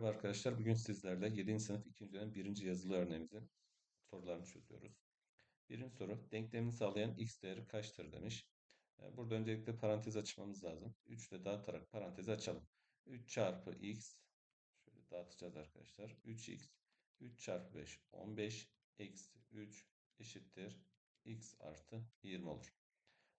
Merhaba arkadaşlar. Bugün sizlerle 7. sınıf 2. dönem 1. yazılı örneğimizin sorularını çözüyoruz. Birinci soru. Denklemini sağlayan x değeri kaçtır demiş. Ee, burada öncelikle parantez açmamız lazım. 3 ile dağıtarak parantezi açalım. 3 çarpı x şöyle dağıtacağız arkadaşlar. 3x 3 çarpı 5 15 eksi 3 eşittir x artı 20 olur.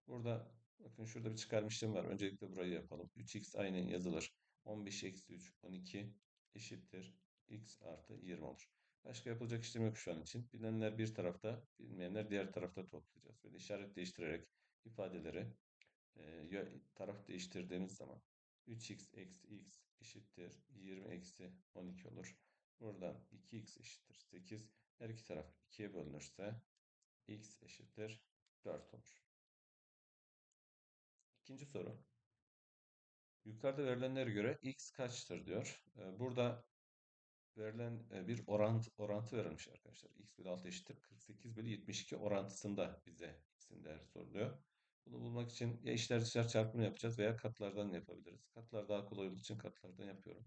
Burada bakın şurada bir çıkarma işlemi var. Öncelikle burayı yapalım. 3x aynen yazılır. 15 eksi 3 12 eşittir x artı 20 olur. Başka yapılacak işlem yok şu an için. Bilenler bir tarafta, bilmeyenler diğer tarafta toplayacağız. Böyle işaret değiştirerek ifadeleri e, taraf değiştirdiğimiz zaman 3x eksi x eşittir 20 eksi 12 olur. Buradan 2x eşittir 8. Her iki taraf 2'ye bölünürse x eşittir 4 olur. İkinci soru. Yukarıda verilenlere göre x kaçtır diyor. Ee, burada verilen e, bir orant, orantı verilmiş arkadaşlar. x bölü 6 eşittir 48 bölü 72 orantısında bize x'in değeri soruluyor. Bunu bulmak için ya işler dışlar çarpımı yapacağız veya katlardan yapabiliriz. Katlar daha kolay olduğu için katlardan yapıyorum.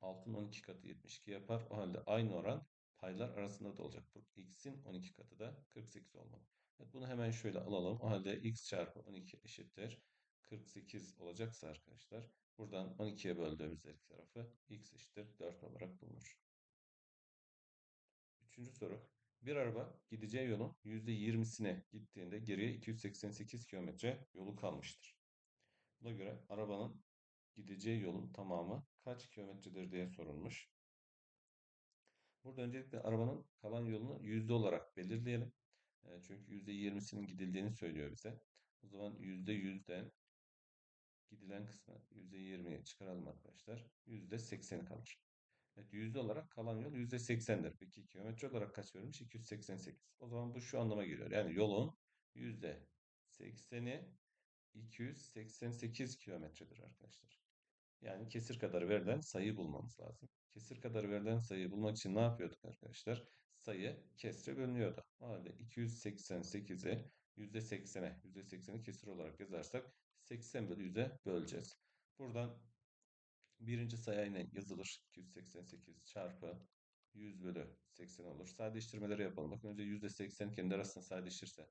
6'ın 12 katı 72 yapar. O halde aynı oran paylar arasında da olacak. X'in 12 katı da 48 olmalı. Evet, bunu hemen şöyle alalım. O halde x çarpı 12 eşittir 48 olacaksa arkadaşlar buradan 12'ye böldüğümüz her iki tarafı x eşittir 4 olarak bulunur. Üçüncü soru. Bir araba gideceği yolun %20'sine gittiğinde geriye 288 kilometre yolu kalmıştır. Buna göre arabanın gideceği yolun tamamı kaç kilometredir diye sorulmuş. Burada öncelikle arabanın kalan yolunu yüzde olarak belirleyelim. E, çünkü %20'sinin gidildiğini söylüyor bize. O zaman %100'den gidilen kısmı %20'ye çıkaralım arkadaşlar. %80 kalır. Evet, yüzde olarak kalan yol %80'dir. Peki kilometre olarak kaç verilmiş? 288. O zaman bu şu anlama geliyor. Yani yolun %80'i 288 kilometredir arkadaşlar. Yani kesir kadar verilen sayı bulmamız lazım. Kesir kadar verilen sayıyı bulmak için ne yapıyorduk arkadaşlar? Sayı kesre bölünüyordu. O halde 288'i %80'e, %80'i kesir olarak yazarsak 80 bölü 100'e böleceğiz. Buradan birinci sayı yine yazılır. 288 çarpı 100 bölü 80 olur. Sadeleştirmeleri yapalım. Bakın önce %80 kendi arasında sadeleştirse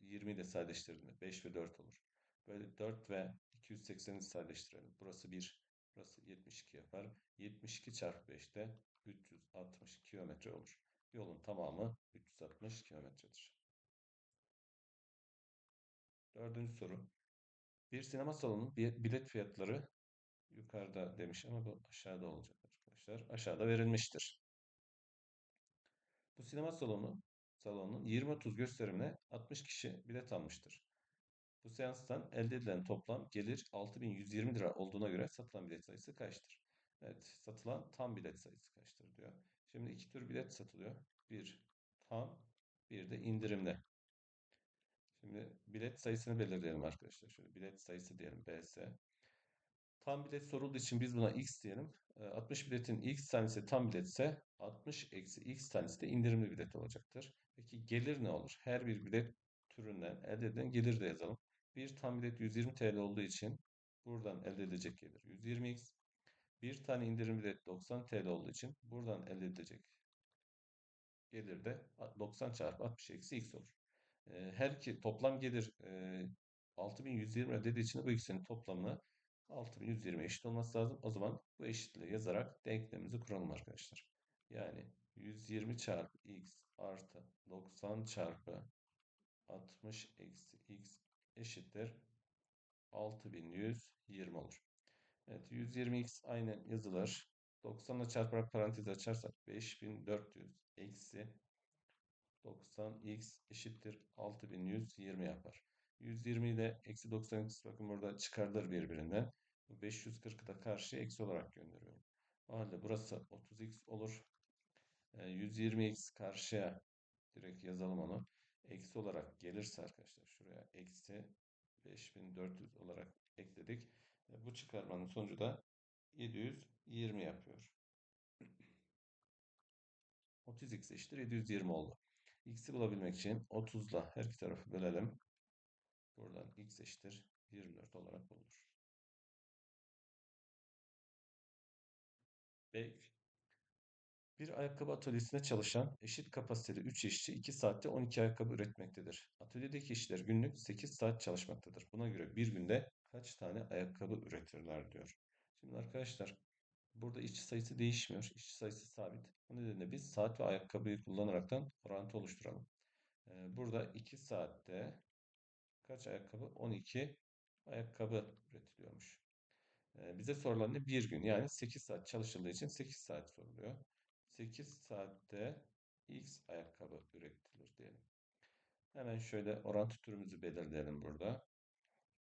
20 de sadeleştirdiğinde 5 ve 4 olur. Böyle 4 ve 280'i sadeleştirelim. Burası 1, burası 72 yapar. 72 çarpı 5'te 360 kilometre olur. Yolun tamamı 360 kilometredir. Dördüncü soru. Bir sinema salonunun bilet fiyatları yukarıda demiş ama bu aşağıda olacak arkadaşlar. Aşağıda verilmiştir. Bu sinema salonu salonunun 20-30 gösterimine 60 kişi bilet almıştır. Bu seanstan elde edilen toplam gelir 6120 lira olduğuna göre satılan bilet sayısı kaçtır? Evet, satılan tam bilet sayısı kaçtır diyor. Şimdi iki tür bilet satılıyor. Bir tam, bir de indirimli. Şimdi bilet sayısını belirleyelim arkadaşlar. Şöyle bilet sayısı diyelim BS. Tam bilet sorulduğu için biz buna x diyelim. 60 ee, biletin x tanesi tam biletse 60 eksi x tanesi de indirimli bilet olacaktır. Peki gelir ne olur? Her bir bilet türünden elde edilen gelir de yazalım. Bir tam bilet 120 TL olduğu için buradan elde edilecek gelir 120x. Bir tane indirim bilet 90 TL olduğu için buradan elde edilecek gelir de 90 çarpı 60 eksi x olur. Her iki toplam gelir 6120 lira dediği için bu ikisinin toplamı 6120 eşit olması lazım. O zaman bu eşitliği yazarak denklemimizi kuralım arkadaşlar. Yani 120 çarpı x artı 90 çarpı 60 eksi x eşittir 6120 olur. Evet 120x aynen yazılır. 90 ile çarparak parantez açarsak 5400 eksi 90x eşittir 6120 yapar. 120 ile eksi 90x bakın burada çıkarılır birbirinden. Bu 540'ı da karşıya eksi olarak gönderiyorum. O halde burası 30x olur. 120x ee, karşıya direkt yazalım onu. Eksi olarak gelirse arkadaşlar şuraya eksi 5400 olarak ekledik. Bu çıkarmanın sonucu da 720 yapıyor. 30x eşittir 720 oldu. X'i bulabilmek için 30 ile her iki tarafı bölelim. Buradan x eşittir 24 olarak bulunur. Bir ayakkabı atölyesinde çalışan eşit kapasiteli 3 işçi 2 saatte 12 ayakkabı üretmektedir. Atölyedeki işçiler günlük 8 saat çalışmaktadır. Buna göre bir günde kaç tane ayakkabı üretirler diyor. Şimdi arkadaşlar burada işçi sayısı değişmiyor. İşçi sayısı sabit. Bu nedenle biz saat ve ayakkabıyı kullanaraktan orantı oluşturalım. Burada 2 saatte kaç ayakkabı? 12 ayakkabı üretiliyormuş. Bize sorulan ne? Bir gün yani 8 saat çalışıldığı için 8 saat soruluyor. 8 saatte X ayakkabı üretilir diyelim. Hemen şöyle orantı türümüzü belirleyelim burada.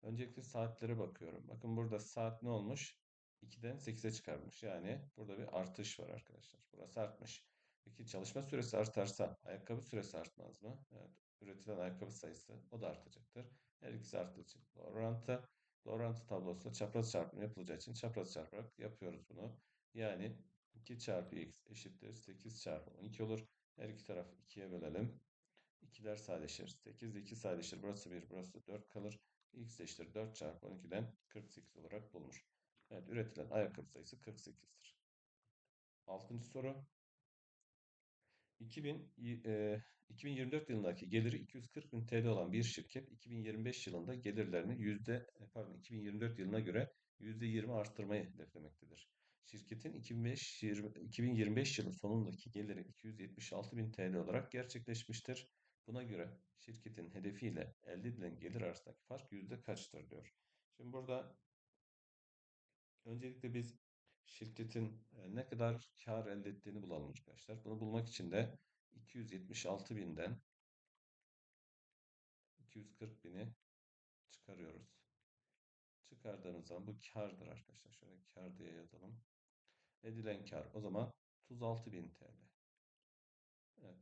Öncelikle saatlere bakıyorum. Bakın burada saat ne olmuş? 2'den 8'e çıkarmış. Yani burada bir artış var arkadaşlar. Burası artmış. Peki çalışma süresi artarsa ayakkabı süresi artmaz mı? Evet. Üretilen ayakkabı sayısı o da artacaktır. Her ikisi için orantı orantı tablosunda çapraz çarpımı yapılacağı için çapraz çarparak yapıyoruz bunu. Yani 2 çarpı x eşittir 8 çarpı 12 olur. Her iki tarafı 2'ye bölelim. 2'ler sadeleşir. 8 2 sadeleşir. Burası 1 burası 4 kalır. x eşittir 4 çarpı 12'den 48 olarak bulunur. Evet üretilen ayakkabı sayısı 48'dir. Altıncı soru. 2000, e, 2024 yılındaki geliri 240 bin TL olan bir şirket 2025 yılında gelirlerini yüzde pardon 2024 yılına göre yüzde 20 arttırmayı hedeflemektedir. Şirketin 2005, 2025 yılı sonundaki geliri 276 bin TL olarak gerçekleşmiştir. Buna göre şirketin hedefiyle elde edilen gelir arasındaki fark yüzde kaçtır diyor. Şimdi burada öncelikle biz şirketin e, ne kadar kar elde ettiğini bulalım arkadaşlar. Bunu bulmak için de 276 binden 240 bini çıkarıyoruz. Çıkardığımız zaman bu kardır arkadaşlar. Şöyle kar diye yazalım. Edilen kar o zaman 36.000 TL. Evet.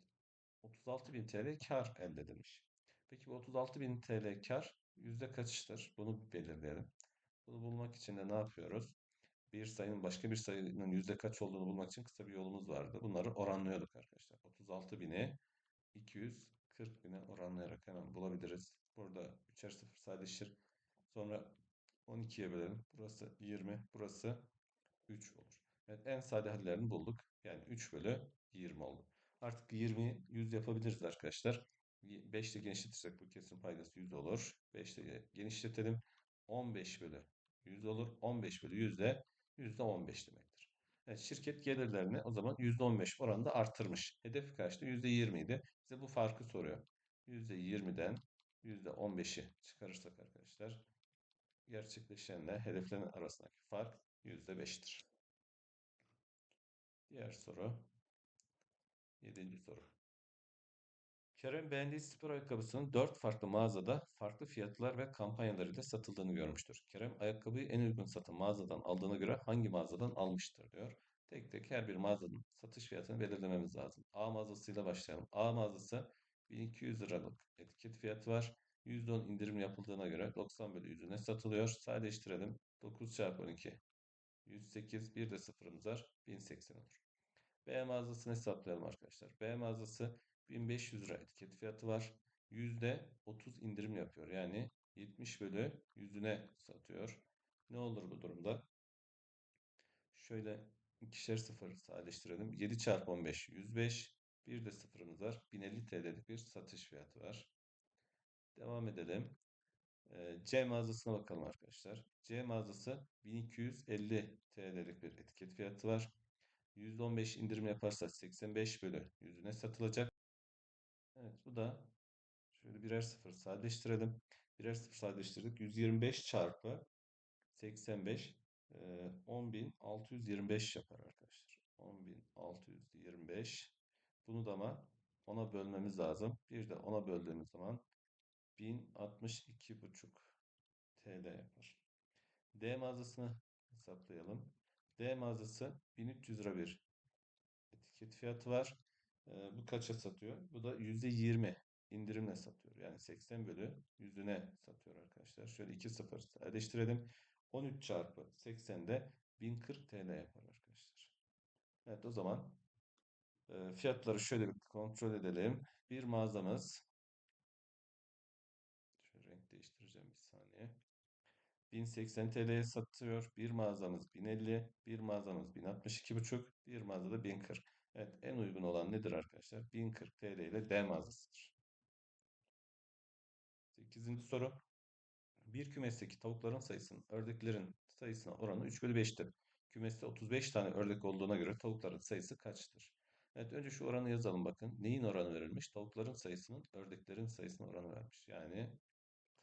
36.000 TL kar elde edilmiş. Peki bu 36.000 TL kar yüzde kaçtır? Bunu belirleyelim. Bunu bulmak için de ne yapıyoruz? Bir sayının başka bir sayının yüzde kaç olduğunu bulmak için kısa bir yolumuz vardı. Bunları oranlıyorduk arkadaşlar. 36.000'i 240 bine oranlayarak hemen bulabiliriz. Burada 3'er 0 sadeleşir. Sonra 12'ye bölelim. Burası 20, burası 3 olur. Evet, en sade hallerini bulduk. Yani 3 bölü 20 oldu. Artık 20'yi 100 yapabiliriz arkadaşlar. 5 ile genişletirsek bu kesin paydası 100 olur. 5 ile genişletelim. 15 bölü 100 olur. 15 bölü 100 de %15 demektir. Evet, şirket gelirlerini o zaman %15 oranında arttırmış. Hedef kaçtı? %20 idi. Bize bu farkı soruyor. %20'den %15'i çıkarırsak arkadaşlar gerçekleşenle hedeflerin arasındaki fark %5'tir. Diğer soru. Yedinci soru. Kerem beğendiği spor ayakkabısının 4 farklı mağazada farklı fiyatlar ve kampanyalarıyla satıldığını görmüştür. Kerem ayakkabıyı en uygun satan mağazadan aldığına göre hangi mağazadan almıştır diyor. Tek tek her bir mağazanın satış fiyatını belirlememiz lazım. A mağazasıyla başlayalım. A mağazası 1200 liralık etiket fiyatı var. %10 indirim yapıldığına göre 90 bölü 100'üne satılıyor. Sadeleştirelim. 9 çarpı 12. 108. Bir de sıfırımız var. 1080 olur. B mağazasını hesaplayalım arkadaşlar. B mağazası 1500 lira etiket fiyatı var. %30 indirim yapıyor. Yani 70 bölü 100'üne satıyor. Ne olur bu durumda? Şöyle ikişer sıfır sadeleştirelim. 7 çarpı 15 105. Bir de sıfırımız var. 1050 TL'lik bir satış fiyatı var. Devam edelim. C mağazasına bakalım arkadaşlar. C mağazası 1250 TL'lik bir etiket fiyatı var. %15 indirim yaparsa 85 bölü yüzüne satılacak. Evet bu da şöyle birer sıfır sadeleştirelim. Birer sıfır sadeleştirdik. 125 çarpı 85 10.625 yapar arkadaşlar. 10.625 bunu da ama 10'a bölmemiz lazım. Bir de 10'a böldüğümüz zaman 1062,5 TL yapar. D mağazasını hesaplayalım. D mağazası 1300 lira bir etiket fiyatı var. Bu kaça satıyor? Bu da %20 indirimle satıyor. Yani 80 bölü yüzüne satıyor arkadaşlar. Şöyle 2 sıfır sadeleştirelim. 13 çarpı 80'de 1040 TL yapar arkadaşlar. Evet o zaman fiyatları şöyle bir kontrol edelim. Bir mağazamız şöyle renk değiştireceğim bir saniye. 1080 TL'ye satıyor. Bir mağazamız 1050, bir mağazamız 1062,5, bir mağazada 1040. Evet, en uygun olan nedir arkadaşlar? 1040 TL ile D mağazasıdır. 8. soru. Bir kümesteki tavukların sayısının ördeklerin sayısına oranı 3 bölü 5'tir. Kümeste 35 tane ördek olduğuna göre tavukların sayısı kaçtır? Evet önce şu oranı yazalım bakın. Neyin oranı verilmiş? Tavukların sayısının ördeklerin sayısına oranı vermiş. Yani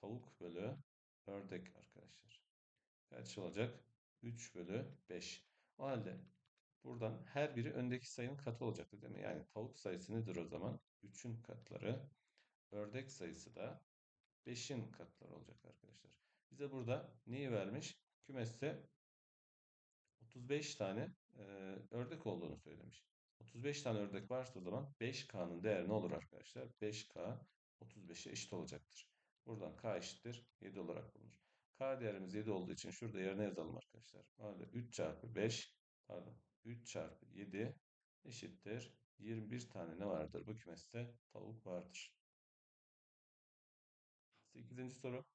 tavuk bölü ördek arkadaşlar. Kaç olacak? 3 bölü 5. O halde buradan her biri öndeki sayının katı olacaktı değil mi? Yani tavuk sayısı nedir o zaman? 3'ün katları. Ördek sayısı da 5'in katları olacak arkadaşlar. Bize burada neyi vermiş? Kümeste 35 tane e, ördek olduğunu söylemiş. 35 tane ördek varsa o zaman 5K'nın değeri ne olur arkadaşlar? 5K 35'e eşit olacaktır. Buradan K eşittir 7 olarak bulunur. K değerimiz 7 olduğu için şurada yerine yazalım arkadaşlar. Hadi 3 çarpı 5 pardon 3 çarpı 7 eşittir 21 tane ne vardır? Bu kümeste tavuk vardır. 8. soru.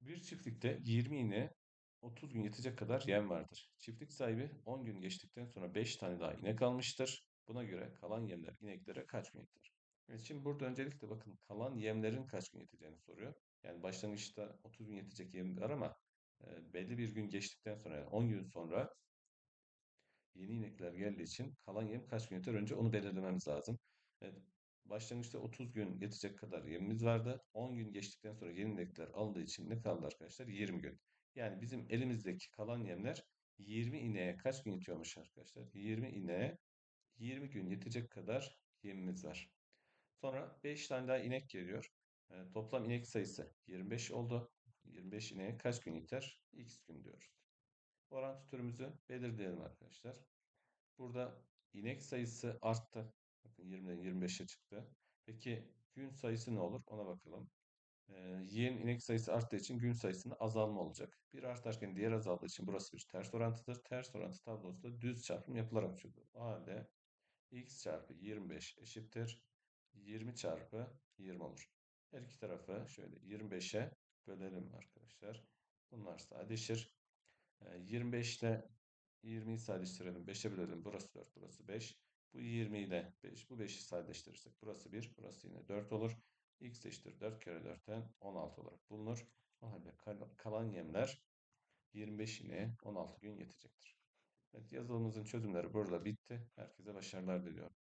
Bir çiftlikte 20 ineğe 30 gün yetecek kadar yem vardır. Çiftlik sahibi 10 gün geçtikten sonra 5 tane daha inek almıştır. Buna göre kalan yemler ineklere kaç gün yeter? Evet, şimdi burada öncelikle bakın kalan yemlerin kaç gün yeteceğini soruyor. Yani başlangıçta 30 gün yetecek yem var ama e, belli bir gün geçtikten sonra yani 10 gün sonra yeni inekler geldiği için kalan yem kaç gün yeter? Önce onu belirlememiz lazım. Evet, başlangıçta 30 gün yetecek kadar yemimiz vardı. 10 gün geçtikten sonra yeni inekler alındığı için ne kaldı arkadaşlar? 20 gün. Yani bizim elimizdeki kalan yemler 20 ineğe kaç gün yetiyormuş arkadaşlar? 20 ineğe 20 gün yetecek kadar yemimiz var. Sonra 5 tane daha inek geliyor. E, toplam inek sayısı 25 oldu. 25 ineğe kaç gün yeter? X gün diyoruz. Orantı türümüzü belirleyelim arkadaşlar. Burada inek sayısı arttı. Bakın 20'den 25'e çıktı. Peki gün sayısı ne olur? Ona bakalım. Ee, yiyen inek sayısı arttığı için gün sayısında azalma olacak. Bir artarken diğer azaldığı için burası bir ters orantıdır. Ters orantı tablosunda düz çarpım yapılarak çözülür. O halde x çarpı 25 eşittir 20 çarpı 20 olur. Her iki tarafı şöyle 25'e bölelim arkadaşlar. Bunlar sadeleşir. 25 ile 20'yi sadeleştirelim. 5'e bölelim. Burası 4, burası 5. Bu 20 ile 5, bu 5'i sadeleştirirsek burası 1, burası yine 4 olur. x eşittir 4 kere 4'ten 16 olarak bulunur. O halde kalan yemler 25 ile 16 gün yetecektir. Evet yazılımımızın çözümleri burada bitti. Herkese başarılar diliyorum.